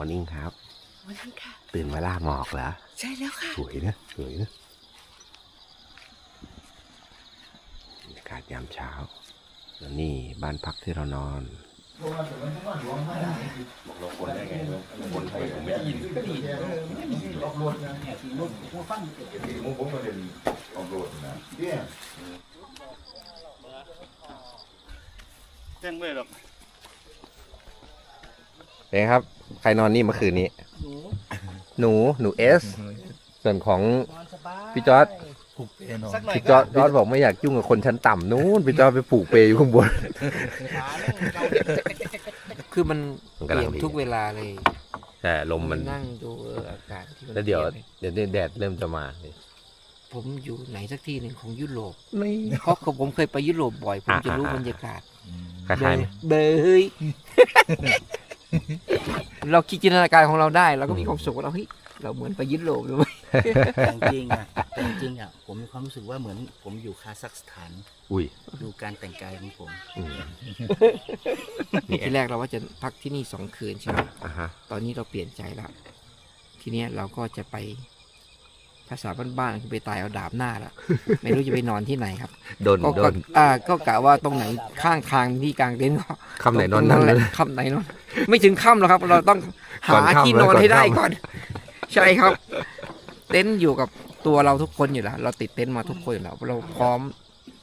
อร์นิ่งครับวันนี้ค่ะ ตื่นมาล่าหมอกเหรอ ใช่แล้วค่ะสวยนะสวยนะบรรยากาศยามเช้า แล้วนี่บ้านพักที่เรานอนบอกเราคนได้ไงคนไทยผมไม่ได้ยินแจ้งไม่หรอกเป็นไงครับ ใครนอนนี่เมื่อคืนนี้ หนูหนูเอส ส่วนของพี่จอร์ดสักหน่อยพี่จอร์ดจอร์ดบอกไม่อยากยุ่งกับคนชั้นต่ำนู้นพี่จอร์ดไปผูกเปยอยู่ข้างบนคือมันมันเปกำลัลี่งยนดี ทุกเวลาเลยแต่ลมมันนั่งดูเอออากาศที่มันแล้วเดี๋ยวปลี่นเดี๋ยวนี้แดดเริ่มจะมาผมอยู่ไหนสักที่หนึ่งของยุโรปไม่เพราะผมเคยไปยุโรปบ่อย ผมจะรู้อ่าๆบรรยากาศคล้ายๆไหมเบย เราคิดจินตนาการของเราได้ เราก็มีความสุขว่าเราเฮ้ยเราเหมือนไปยุโรปเลยเว้ยแต่จริงๆอะแต่จริงๆอะผมมีความรู้สึกว่าเหมือนผมอยู่คาซัคสถาน อุ้ย ดูการแต่งกายของผม อืมทีแรกเราว่าจะพักที่นี่สองคืนใช่ไหมอะฮะ ตอนนี้เราเปลี่ยนใจแล้วทีเนี้ยเราก็จะไป ภาษาบ้านๆคือไปตายเอาดาบหน้าละไม่รู้จะไปนอนที่ไหนครับโดนก็โดก็นอ่าก็กะว่าตรงไหนข้างทางที่กลางเต็นท์ก็คำไหนนอนนั่นแหเลละยคำไหนนอนไม่ถึงค่ำหรอกครับ เราต้องหาก่อนค่ำที่นอนแล้วให้ได้ก่ก่ออน น ใช่ครับ เต็นท์อยู่กับตัวเราทุกคนอยู่แล้วเราติดเต็นท์มาทุกคนอยู่แล้วเราพร้อม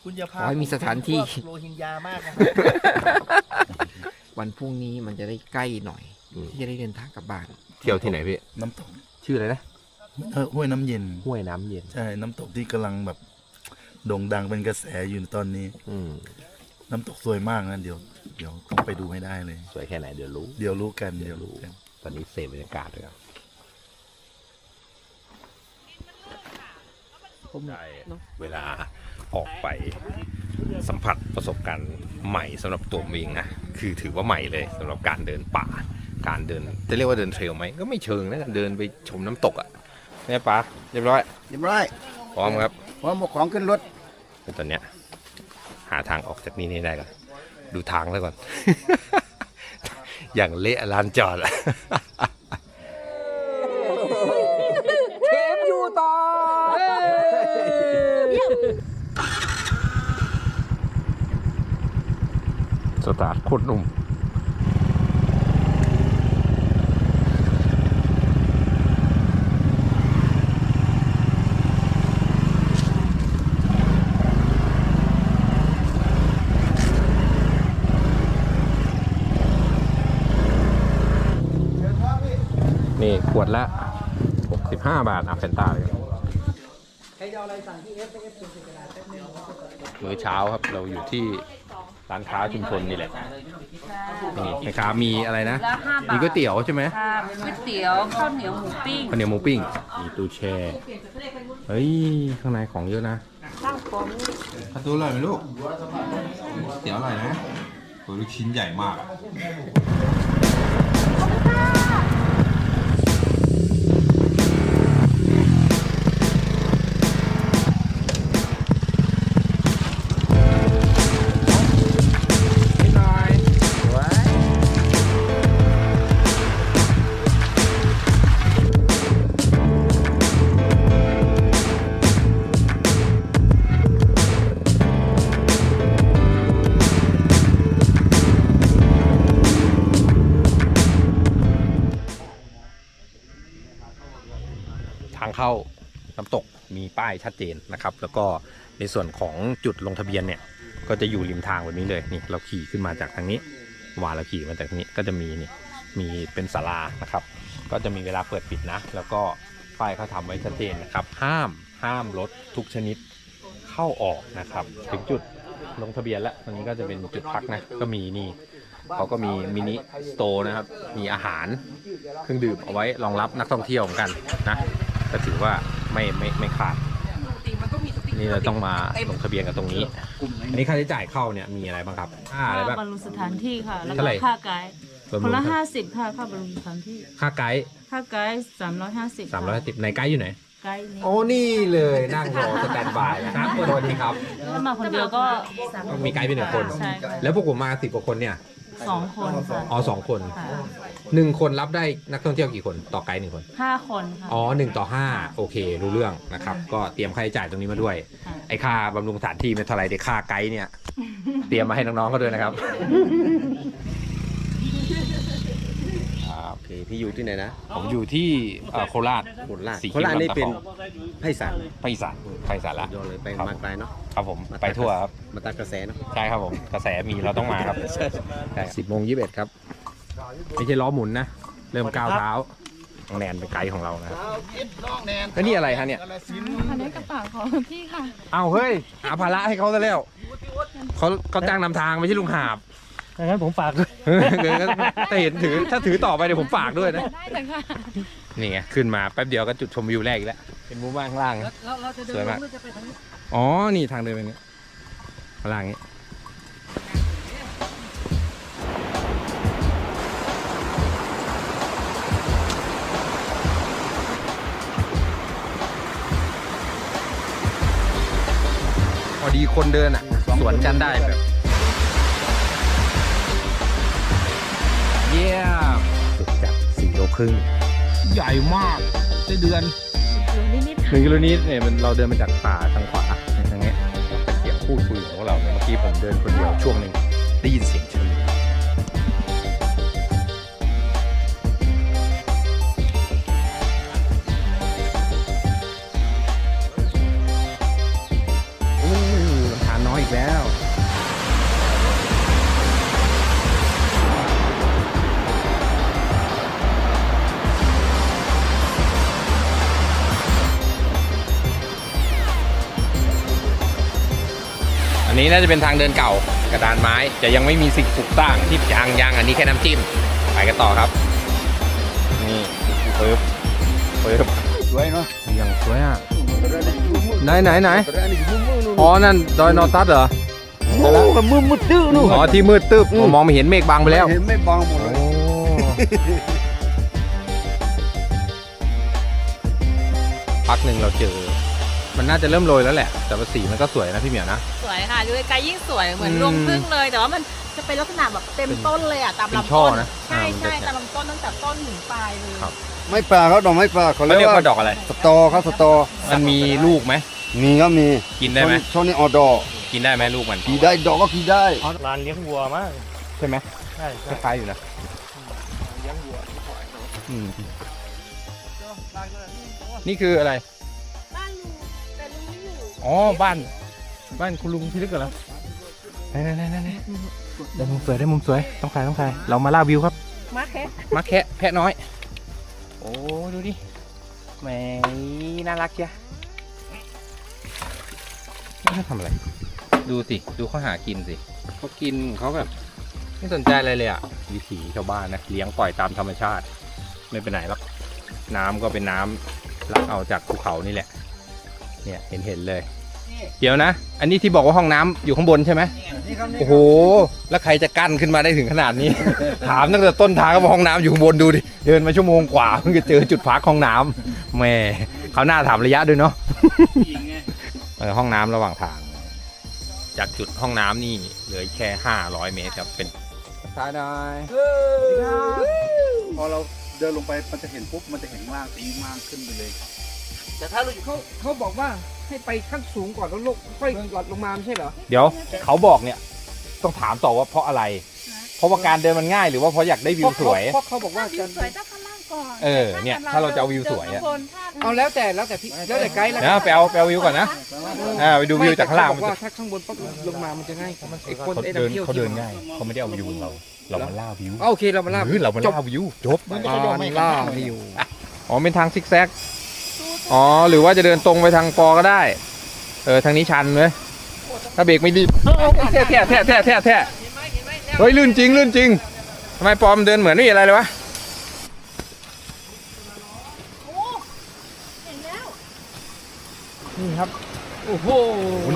คุณจะพาขอให้มีสถานที่โรฮิงญามากนะวันพรุ่งนี้มันจะได้ใกล้หน่อยอืม ที่จะได้เดินทางกลับบ้าน เที่ยวที่ไหนพี่ น้ำตกชื่ออะไรนะ เออห้วยน้ำเย็น ห้วยน้ำเย็น ใช่ น้ำตกที่กำลังแบบโด่งดังเป็นกระแสอยู่ตอนนี้ อืมน้ำตกสวยมากนะเดี๋ยว เดี๋ยวต้องไปดูให้ได้เลย สวยแค่ไหนเดี๋ยวรู้ เดี๋ยวรู้กัน เดี๋ยวรู้กัน ตอนนี้เสพบรรยากาศเลยครับได้เวลาออกไปสัมผัสประสบการณ์ใหม่สำหรับตัวผมเองนะคือถือว่าใหม่เลยสำหรับการเดินป่า การเดิน จะเรียกว่าเดินเทรลไหมก็ไม่เชิงนะเดินไปชมน้ำตกอะ่ะแม่ปาเรียบร้อยเรียบร้อยพร้อมครับพร้อมเอาของขึ้นรถแต่ตอนเนี้ยหาทางออกจากนี่ให้ได้ก่อนดูทางแล้วก่อน อย่างเละลานจอดอะเทปอยู่ต่อสตาร์ทโคตรนุ่ม นี่ขวดละ 65 บาทอะแฟนตาเลยมื้อเช้าครับเราอยู่ที่ร้านค้าชุมชนนี่แหละนี่แม่ค้ามีอะไรนะ ละห้าบาทมีก๋วยเตี๋ยวใช่ไหมค่ะก๋วยเตี๋ยวข้าวเหนียวหมูปิ้งข้าวเหนียวหมูปิ้ง มีตู้แช่ เฮ้ย ข้างในของเยอะนะข้าวผมข้าวตัวอร่อยไหมลูกเตี๋ยวอร่อยนะตัวลูกชิ้นใหญ่มากอะทาง ป้ายชัดเจนนะครับ แล้วก็ในส่วนของจุดลงทะเบียนเนี่ย ก็จะอยู่ริมทางแบบนี้เลยนี่เราขี่ขึ้นมาจากทางนี้วาเราขี่มาจากทางนี้ก็จะมีนี่มีเป็นศาลานะครับ ก็จะมีเวลาเปิดปิดนะ แล้วก็ป้ายเขาทำไว้ชัดเจนนะครับ ห้ามห้ามรถทุกชนิดเข้าออกนะครับ ถึงจุดลงทะเบียนแล้วตรงนี้ก็จะเป็นจุดพักนะ ก็มีนี่เขาก็มีมินิสโตร์นะครับ มีอาหารเครื่องดื่มเอาไว้รองรับนักท่องเที่ยวเหมือนกันนะก็ถือว่าไม่ไม่ไม่ขาด นี่เราต้องมาลงทะเบียนกันตรงนี้ อันนี้ค่าใช้จ่ายเข้าเนี่ยมีอะไรบ้างครับค่าอะไรบ้างบรรลุสถานที่ค่ะ แล้วเท่าก็ไหร่ค่าไกด์รวมคนละๆห้าสิบค่ะค่าบรรลุสถานที่ ค่าไกด์ค่าไกด์สามร้อยห้าสิบสามร้อยสิบในไกด์อยู่ไหน ไกด์นี้โอ้นี่เลยนั่งรอสแตนบายนะครับสวัสดีครับ ถ้ามาคนเดียวก็มีไกด์เป็นหนึ่งคน ใช่ แล้วพวกผมมาสิบกว่าคนเนี่ย สองคนค่ะอ๋อสองคนค่ะหนึ่งคนรับได้นักท่องเที่ยวกี่คนต่อไกด์หนึ่งคน ห้าคนค่ะ อ๋อหนึ่งต่อห้าโอเค รู้เรื่องนะครับ ก็เตรียมค่าใช้จ่ายตรงนี้มาด้วย ค่ะ ไอ้ค่าบำรุงสถานที่ไม่เท่าไหรแต่ค่าไกด์เนี่ย เตรียมมาให้น้องๆเขาด้วยนะครับ โอเค พี่อยู่ที่ไหนนะผมอยู่ที่เอ่อโคราช โคราชสีโคราชนี่เป็นคิ้วลำตะคไพศาลไปอีสานไปอีสานละ ยอดเลยไปครับ มาไกลเนาะครับผมไปทั่วครับ มาตัดกระแสเนาะใช่ครับผมกระแสมีเราต้องมาครับสิบโมงยี่สิบเอ็ดครับ ไม่ใช่ล้อหมุนนะ เริ่มก้าวเท้าน้องแนนเป็นไกด์ของเรานะครับแล้วนี่อะไรฮะเนี่ย อันนี้กระเป๋าของพี่ค่ะ เอาเฮ้ย หาภาระให้เขาซะแล้วเขาเขาจ้างนำทางไม่ใช่ลุงหาบ งั้นผมฝากด้วยเออเดี๋ยวก็ถ้าเห็นถือถ้าถือต่อไปเดี๋ยวผมฝากด้วยนะ ได้เลยค่ะนี่ไงขึ้นมาแป๊บเดียวก็จุดชมวิวแรกอีกแล้วเป็นมุมบ้านข้างล่างนะสวยมากอ๋อ นี่ทางเดินเป็นอย่างนี้ข้างล่างนี้ พอดีคนเดินอะ สวนกันได้แบบ เยี่ยมสุดจัดสี่โลครึ่งใหญ่มากได้เดือนหนึ่งกิโลนิดเนี่ยมันเราเดินมาจากป่าทางขวาทางเนี้ยเสียงพูดคุยของเราเนี่ยเมื่อกี้ผมเดินคนเดียวช่วงหนึ่งได้ยินเสียง นนี้น่าจะเป็นทางเดินเก่ากระดานไม้จะยังไม่มีสิ่งปลูกสร้างที่ยางยางอันนี้แค่น้ำจิ้มไปกันต่อครับ นี่ปึ๊บปึ๊บสวยเนาะอย่างสวยอะไหนไหนไหนอ๋อนั่นดอยนอตัสเหรอโอ้มันมืดมืดตื้อนู่นอ๋อที่มืดตึ๊บผมมองไม่เห็นเมฆบังไปแล้วเห็นไม่บางหมดเลยโอ้พักหนึ่งเราเจอมั นน่าจะเริ่มโรยแล้วแหละ แต่ว่าสีมันก็สวยนะพี่เหมียวนะ สวยค่ะดูไกลๆยิ่งสวยเหมือนอืมรวงพึ่งเลย แต่ว่ามันจะเป็นลักษณะแบบเต็มต้นเลยอะตามเป็นลำช่อต้นนะใช่อ่ามันจะใช่ตามลำต้นตั้งแต่ต้นถึงปลายเลยครับ ไม่ปลาเขาดอกไม้ปลาเขาเขาเรีเรียยกกว่าว่าดอกอะไร สตอเขาสตอ มันมีลูกไหม มีก็มี กินได้ไหมช่วงนี้ออดอก กินได้ไหมลูกมัน กินได้ดอกก็กินได้ร้านเลี้ยงวัวมากใช่ไหมใช่คใช่ล้ายๆอยู่นะอืมนี่คืออะไร อยู่อ๋อบ้าน บ้านคุณลุงพี่ลึกเหรอไหนไหนไหนไหนได้มุมสวยได้มุมสวยต้องใครต้องใครเรามาล่าวิวครับ มาแค่มาแคะแพะน้อย โอ้ดูดิแหมน่ารักเชียนี่เขาทำอะไร ดูสิ ดูเขาหากินสิเขากินเขาแบบ ไม่สนใจอะไรเลยอะ วิถีชาวบ้านนะ เลี้ยงปล่อยตามธรรมชาติ ไม่ไปไหนหรอก น้ำก็เป็นน้ำลักเอาจากภูเขานี่แหละ เนี่ยเห็นเห็นเลย เดี๋ยวนะ อันนี้ที่บอกว่าห้องน้ำอยู่ข้างบนใช่ไหมโอ้โห แล้วใครจะกั้นขึ้นมาได้ถึงขนาดนี้ ถามตั้งแต่ต้นทางก็บอกห้องน้ำอยู่ข้างบนดูดิ เดินมาชั่วโมงกว่าเพิ่งจะเจอจุดพักห้องน้ำแหม่เขาหน้าถามระยะด้วยเนาะเออห้องน้ำระหว่างทาง จากจุดห้องน้ำนี่เหลืออีกแค่500เมตรครับเป็นทายได้พอเราเดินลงไปมันจะเห็นปุ๊บมันจะเห็นล่างตีมากขึ้นไปเลย แต่ถ้าเราเขาเขาบอกว่าให้ไปขั้นสูงก่อนแล้วลงค่อยหลอดลงมาไม่ใช่เหรอเดี๋ยวเขาบอกเนี่ย ต้องถามต่อว่าเพราะอะไร เพราะว่าการเดินมันง่ายหรือว่าเพราะอยากได้วิวสวย เพราะเขาบอกว่าวิจะวสวยต้องข้างล่างก่อนเออเนี่ยถ้าเราจะเอาวิวสวยอะเจข้างบนถ้าเอาแล้วแต่แล้วแต่พี่แล้วแต่ไกด์แล้วนะไปเอาไปเอาวิวก่อนนะอ่าไปดูวิวจากข้างล่างเขมันบอกจะ ว่าถ้าข้างบนปั๊บลงมามันจะง่ายไอ้คนเขาไอ้เดินนักเที่ยวเขาเดินง่ายเขาไม่ได้เอาวิวเรา เรามาล่าวิวเอาโอเคเรามาล่าหรือเรามาจบล่าวิวจบอ่าล่าวิว อ๋อเป็นทางซิกแซก อ๋อ หรือว่าจะเดินตรงไปทางปอก็ได้ เออ ทางนี้ชันเลยถ้าเบรกไม่ดีแท้แท้แท้แท้แท้แท้เฮ้ยลื่นจริงลื่นจริงทำไมปอมเดินเหมือนไม่มีอะไรเลยวะนี่ครับ โอ้โห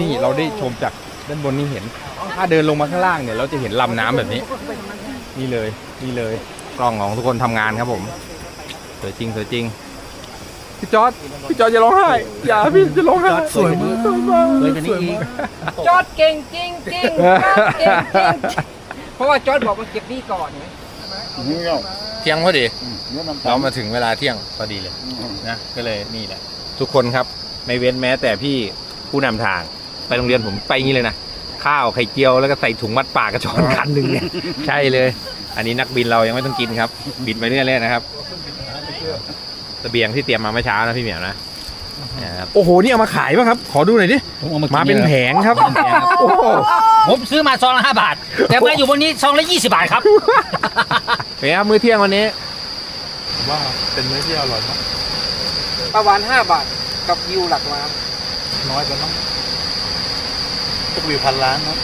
นี่เราได้ชมจากด้านบนนี่เห็น ถ้าเดินลงมาข้างล่างเนี่ยเราจะเห็นลำน้ำแบบนี้ นี่เลย นี่เลย กล้องของทุกคนทำงานครับผม สวยจริงสวยจริง พี่จอร์ดพี่จอร์ดอย่าร้องไห้ อย่าพี่จะร้องไห้สวยมากสวยมากสวยกว่านี้อีกจอดเก่งจริงจริงจอดเก่งจริงราะว่าจอร์ดบอกมาเก็บนี่ก่อนไงเที่ยงพอดีเรามาถึงเวลาเที่ยงพอดีเลยนะก็เลยนี่แหละ ทุกคนครับไม่เว้นแม้แต่พี่ผู้นำทางไปโรงเรียนผมไปงี้เลยนะข้าวไข่เจียวแล้วก็ใส่ถุงมัดปากกระชอนคันหนึ่งเนี่ยใช่เลย อันนี้นักบินเรายังไม่ต้องกินครับ บินไปเรื่อยๆนะครับ เสบียงที่เตรียมมาเมื่อเช้านะพี่เหมียวนะนะครับโอ้โห นี่เอามาขายป่ะครับ ขอดูหน่อยดิมาเป็นแผงครับ โอ้โหผมซื้อมาซองละห้าบาท แต่มาอยู่บนนี้ซองละยี่สิบาทครับ เป็นไงครับมื้อเที่ยงวันนี้ ว่าเป็นมื้อที่อร่อยมากประมาณห้าบาทกับวิวหลักล้านน้อยไปมั้งพวกวิวพันล้านเนาะ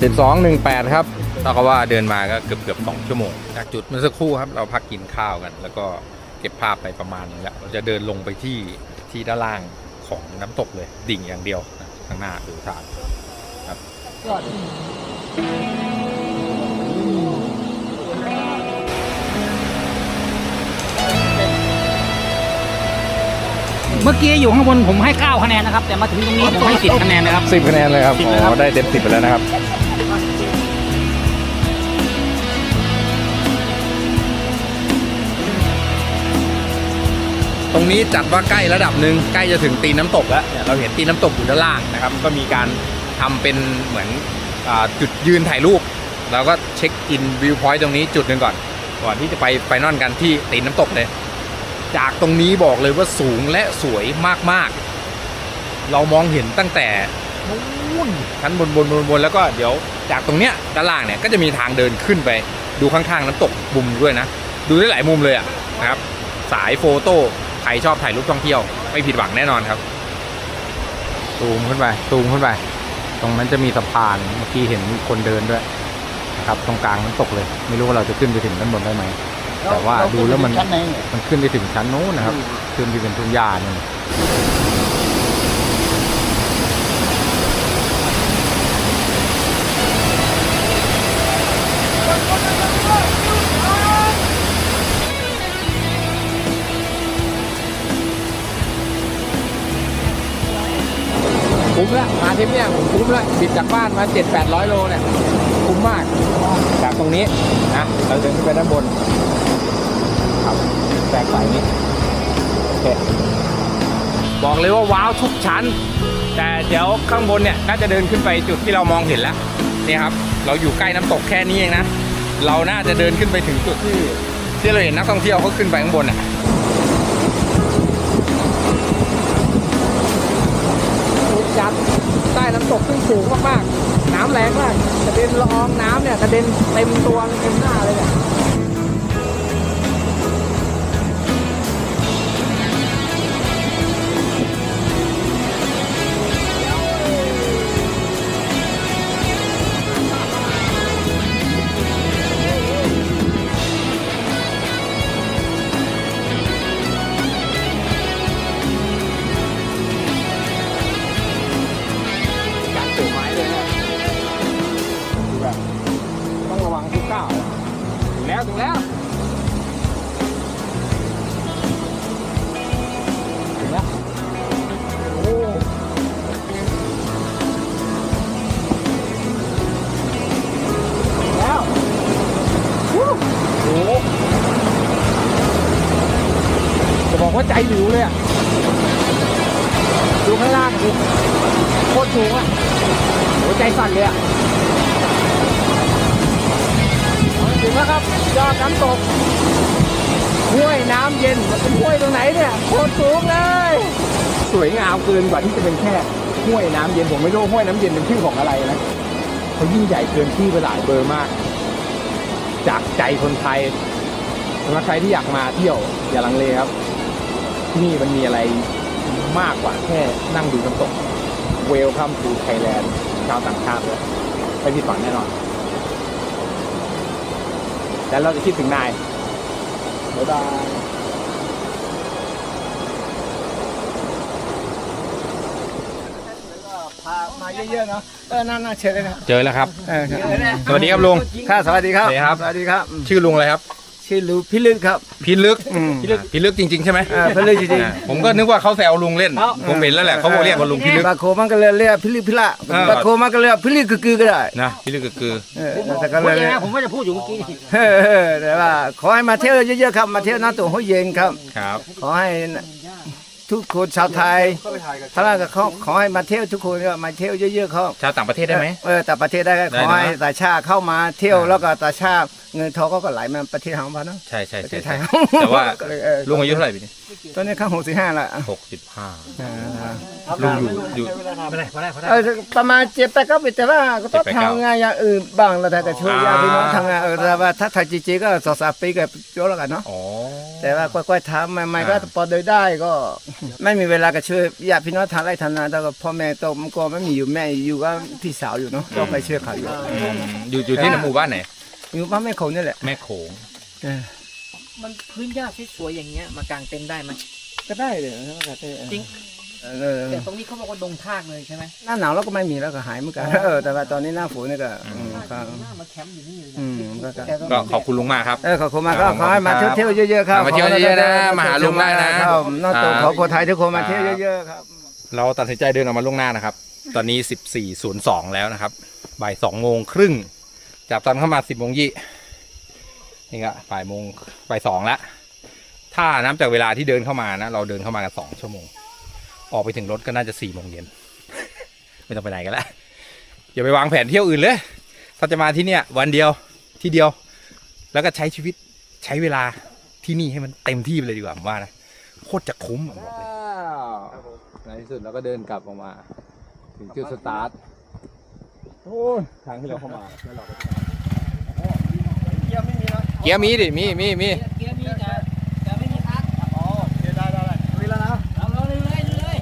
เจ็ดสองหนึ่งแปดครับเราก็ว่าเดินมาก็เกือบเกือบสองชั่วโมง จากจุดเมื่อสักครู่ครับเราพักกินข้าวกัน แล้วก็เก็บภาพไปประมาณนึงแล้วเราจะเดินลงไปที่ที่ด้านล่างของน้ำตกเลย ดิ่งอย่างเดียวนะข้างหน้าดูทางครับเมื่อกี้อยู่ข้างบนผมให้เก้าคะแนนนะครับ แต่มาถึงตรงนี้ผมให้สิบคะแนนนะครับสิบคะแนนเลยครับ10อ๋เลยครับอได้เต็มสิบไปแล้วนะครับ ตรงนี้จัดว่าใกล้ระดับหนึ่งใกล้จะถึงตีนน้ำตกแล้วเนี่ยเราเห็นตีนน้ำตกอยู่ด้านล่างนะครับก็มีการทำเป็นเหมือนอจุดยืนถ่ายรูปแล้วก็เช็คอินวิวพอยต์ตรงนี้จุดหนึ่งก่อน ก่อนที่จะไปไฟนอลกันที่ตีนน้ำตกเลย จากตรงนี้บอกเลยว่าสูงและสวยมากๆ เรามองเห็นตั้งแต่นู้นชั้นบนบนบนบนแล้วก็เดี๋ยวจากตรงเนี้ยด้านล่างเนี่ยก็จะมีทางเดินขึ้นไปดูข้างๆน้ำตกมุมด้วยนะ ดูได้หลายมุมเลยอะนะครับ สายโฟโต้ ใครชอบถ่ายรูปท่องเที่ยว ไม่ผิดหวังแน่นอนครับซูมขึ้นไปซูมขึ้นไป ตรงนั้นจะมีสะพานเมื่อกี้เห็นคนเดินด้วยนะครับ ตรงกลางน้ำตกเลย ไม่รู้ว่าเราจะขึ้นไปถึงด้านบนได้ไหมแต่ว่าดูแล้วมันมันขึ้นไปถึงชั้นโน้นนะครับ ขึ้นไปเป็นทุ่งหญ้าเนี่ ละมาทริปเนี่ยผมคุ้มละบิดจากบ้านมาเจ็ดแปดร้อยโลเนี่ยคุ้มมากจากตรงนี้นะเราเดินขึ้นไปด้านบนครับแบกสายนี้โอเคบอกเลยว่าว้าวทุกชั้น แต่เดี๋ยวข้างบนเนี่ยน่าจะเดินขึ้นไปจุดที่เรามองเห็นแล้วนี่ครับ เราอยู่ใกล้น้ำตกแค่นี้เองนะ เราน่าจะเดินขึ้นไปถึงจุดที่ที่เราเห็นนักท่องเที่ยวเขาขึ้นไปข้างบนอะ จัดใตกขึ้นสูงมากๆ น้ำแรงมากกระเด็นละอองน้ำเนี่ยกระเด็นเต็มตัวเต็มหน้าเลยเนี่ย ยอดน้ำตกห้วยน้ำเย็นมันเป็นห้วยตรงไหนเนี่ยโคตรสูงเลย สวยงามเกินกว่าที่จะเป็นแค่ห้วยน้ำเย็นผมไม่รู้ห้วยน้ำเย็นเป็นชื่อของอะไรนะเขายิ่งใหญ่เกินที่ไปหลายเบอร์มาก จากใจคนไทยสำหรับใครที่อยากมาเที่ยวอย่าลังเลครับ ที่นี่มันมีอะไรมากกว่าแค่นั่งดูน้ำตกเวลคัมทูไทยแลนด์ชาวต่างชาติเลยไม่ผิดหวังแน่นอน แล้วเราจะคิดถึงนายบ๊ายบายพามาเยอะๆเนาะเออน่าเชิญเลยนะเจอแล้วครับ เออสวัสดีครับลุงค่ะสวัสดีครับ สวัสดีครับ สวัสดีครับ ชื่อลุงอะไรครับ ชื่อลูกพี่ลึกครับพิลึกอืมพิลึกพิลึกจริงๆใช่ไหมเออพี่ลึกจริง อ่าผมก็นึกว่าเขาแซวลุงเล่น ผมเห็นแล้วแหละเขาบอกเรียกว่าลุงพิลึก บาโคมันก็เลยเรียกพี่ลึกพี่ละเออบาโคมันก็เรียกพี่ลึกคือๆก็ได้นะพิลึกก็คือ เออแต่ก็พูเลดยเองนะผมว่าจะพูดอยู่เมื่อกี้นี่เออเออแต่ว่าขอให้มาเที่ยวเยอะๆครับมาเที่ยวหน้าตัวห้วยเย็นครับ ครับ ขอให้ ทุกคนชาวไทยถ้าเราก็ขอขอให้มาเที่ยวทุกคนก็มาเที่ยวเยอะๆครับชาวต่างประเทศได้ไหมเออแต่ประเทศได้ก็ได้ขอให้นะต่างชาติเข้ามาเที่ยวอ่าแล้วก็ต่างชาติเงินทองก็ไหลมาประเทศของเราเนาะใช่ใช่ประเทใช่ศไทใช่ยแต่ว่าก็เลยเออลุงอายุเท่าไหร่ปีนี้ ตอนนี้ข้างหกสิบห้าละหกสิบห้าอ่าลุงอยู่อยู่ไม่ได้ไม่ได้ไม่ได้เออประมาณเจ็ดแปดเก้าปีแต่ว่าก็ต้องเจ็ดแปดเก้าทำงานอย่างอื่นบ้างแล้วแต่ก็ช่วยอ่าญาติพี่น้องทำงานเออแต่ว่าถ้าไทยจริงๆก็สองสามปีก็จบแล้วกันเนาะอ๋อแต่ว่าค่อยๆทำใหม่ๆก็อ่าพอโดยได้ก็ ไม่มีเวลาก็ช่วยญาติพี่น้องทำไรทำนาแต่ก็พ่อแม่โตมันก็ไม่มีอยู่แม่อยู่ก็พี่สาวอยู่เนาะก็ไปช่วยเขาอยู่อืมอยู่อยู่ที่หมู่บ้านไหนอยู่บ้านแม่คงนี่แหละแม่โขงเออ มันพื้นหญ้าสวยๆอย่างเงี้ยมากางเต็นท์ได้ไหมก็ได้เลยนะก็ได้จริงเออแต่ตรงนี้เขาบอกว่าดงทากเลยใช่ไหมหน้าหนาวแล้วก็ไม่มีแล้วก็หายเหมือนกันเออแต่ว่าตอนนี้หน้าฝนนี่ก็อืมก็หน้ามาแคมป์อยู่นี่เลยอืมก็ก็ก็ขอบคุณลุงมากครับ เออขอบคุณมากก็ครับขอให้มาครับเที่ยวๆเยอะๆครับมาเที่ยวเยอะๆนะมาหาลุงได้นะ ครับนอกจากครับขอคนไทยทุกคนมาเที่ยวเยอะๆครับ เราตัดสินใจเดินออกมาล่วงหน้านะครับ ตอนนี้ 14.02 แล้วนะครับ บ่าย2โมงครึ่งจากตอนเข้ามา 10โมงยี่ นี่ก็บ่ายโมงบ่ายสองแล้วถ้านับจากเวลาที่เดินเข้ามานะ เราเดินเข้ามากันสองชั่วโมง ออกไปถึงรถก็น่าจะ4โมงเย็น ไม่ต้องไปไหนกันแล้วอย่าไปวางแผนเที่ยวอื่นเลย ถ้าจะมาที่เนี่ย วันเดียวที่เดียว แล้วก็ใช้ชีวิตใช้เวลาที่นี่ให้มันเต็มที่ไปเลยดีกว่าผมว่านะโคตรจะคุ้มอะบอกเลยในที่สุดเราก็เดินกลับออกมา ถึงจุดสตาร์ทโอ้ยทางที่เราเข้ามาแล้วเราก็เกียร์ไม่มีนะ เกียร์มีดิ มีมีมีเกียร์มีแต่แต่ไม่มีคัสอ๋อได้ได้ได้ลุยแล้วนะเอาเราเลยเลยเลย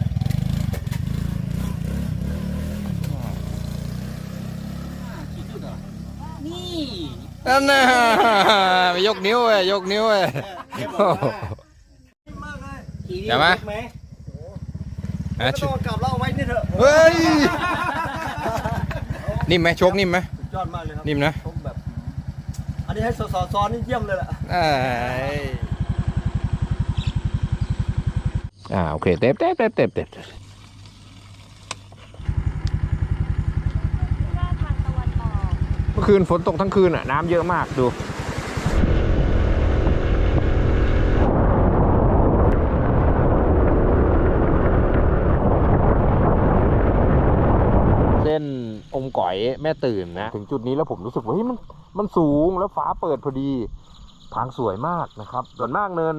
นี่นั่นน่ะยกนิ้วเว้ยยกนิ้วเว้ยขี่เดี๋ยวมาอะก็ต้องกลับเราเอาไว้นี่เถอะเฮ้ยนิ่มไหมโชคนิ่มไหมยอดมากเลยครับนิ่มนะผมแบบ อันนี้ให้สอนซ้อนนี่เยี่ยมเลยล่ะเอ้ยอ่าโอเคเต็มเต็มเต็มเต็มเต็มเมื่อคืนฝนตกทั้งคืนอะ น้ำเยอะมากดู เส้นอมก๋อยแม่ตื่นนะ ถึงจุดนี้แล้วผมรู้สึกว่าเฮ้ยมัน มันสูงแล้วฟ้าเปิดพอดี ทางสวยมากนะครับ ส่วนมากเนิน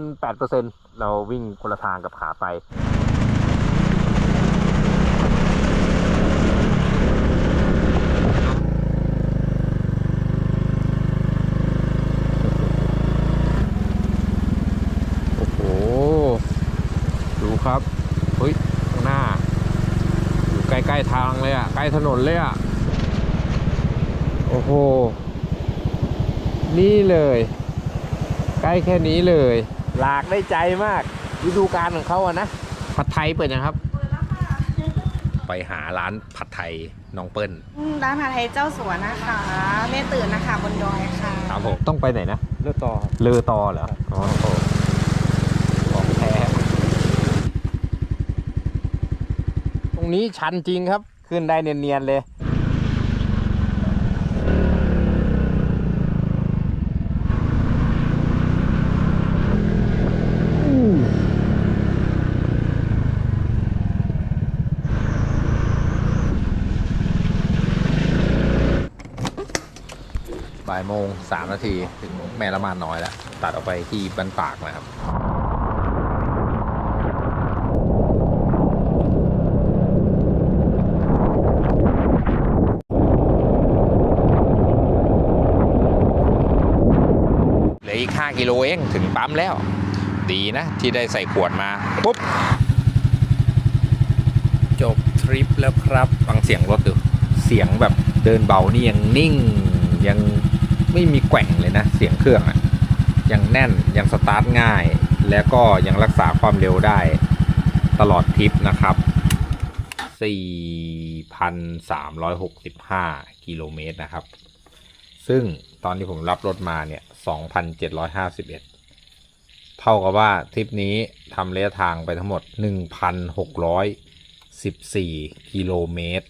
8%เราวิ่งคนละทางกับขาไปโอ้โหดูครับเฮ้ยข้างหน้า อยู่ใกล้ ๆ ทางเลยอะ ใกล้ถนนเลยอะ โอ้โห นี่เลย ใกล้แค่นี้เลย หลากได้ใจมากฤดูการของเขาอะนะผัดไทยเปิดยังครับไปหาร้านผัดไทยน้องเปิ้ลร้านผัดไทยเจ้าสัวนะคะแม่ตื่นนะคะบนดอยค่ะ ครับผมต้องไปไหนนะเลือดต่อเลอตอเหรออ๋อโอ้ของแท้ตรงนี้ชันจริงครับ ขึ้นได้เนียนๆเลย บ่ายโมงสามนาทีถึงแม่ละมานน้อยแล้ว ตัดออกไปที่บ้านปากนะครับเหลืออีก 5 กิโลเองถึงปั๊มแล้ว ดีนะ ที่ได้ใส่ขวดมา ปุ๊บ จบทริปแล้วครับ ฟังเสียงรถดู เสียงแบบเดินเบานี่ยังนิ่งยัง ไม่มีแกว่งเลยนะ เสียงเครื่องอะยังแน่นยังสตาร์ทง่าย แล้วก็ยังรักษาความเร็วได้ตลอดทริปนะครับ 4,365 กิโลเมตรนะครับ ซึ่งตอนที่ผมรับรถมาเนี่ย 2,751 เท่ากับว่าทริปนี้ทำระยะทางไปทั้งหมด 1,614 กิโลเมตร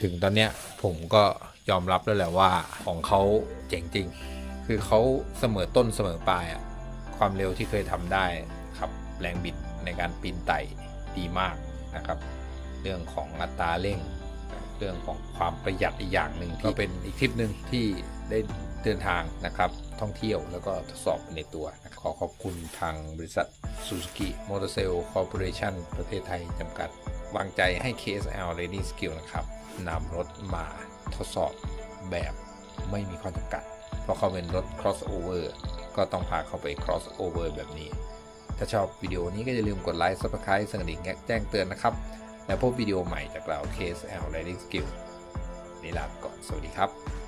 ถึงตอนเนี้ยผมก็ ยอมรับแล้วแหละว่าของเขาเจ๋งจริง คือเขาเสมอต้นเสมอปลายอะความเร็วที่เคยทำได้ครับแรงบิดในการปีนไต่ดีมากนะครับ เรื่องของอัตราเร่ง เรื่องของความประหยัดอีกอย่างหนึ่งที่เป็นอีกทริปหนึ่งที่ได้เดินทางนะครับท่องเที่ยวแล้วก็ทดสอบไปในตัวนะครับขอขอบคุณทางบริษัท Suzuki Motor Sale Corporation ประเทศไทยจำกัด วางใจให้ KSL Racing Skill นะครับนำรถมา ทดสอบแบบไม่มีข้อจำกัด เพราะเขาเป็นรถ crossover ก็ต้องพาเขาไป crossover แบบนี้ ถ้าชอบวิดีโอนี้ก็อย่าลืมกดไลค์ subscribe สั่งกระดิ่งแจ้งเตือนนะครับ แล้วพบวิดีโอใหม่จากเรา KSL Riding Skill นี่ลาก่อน สวัสดีครับ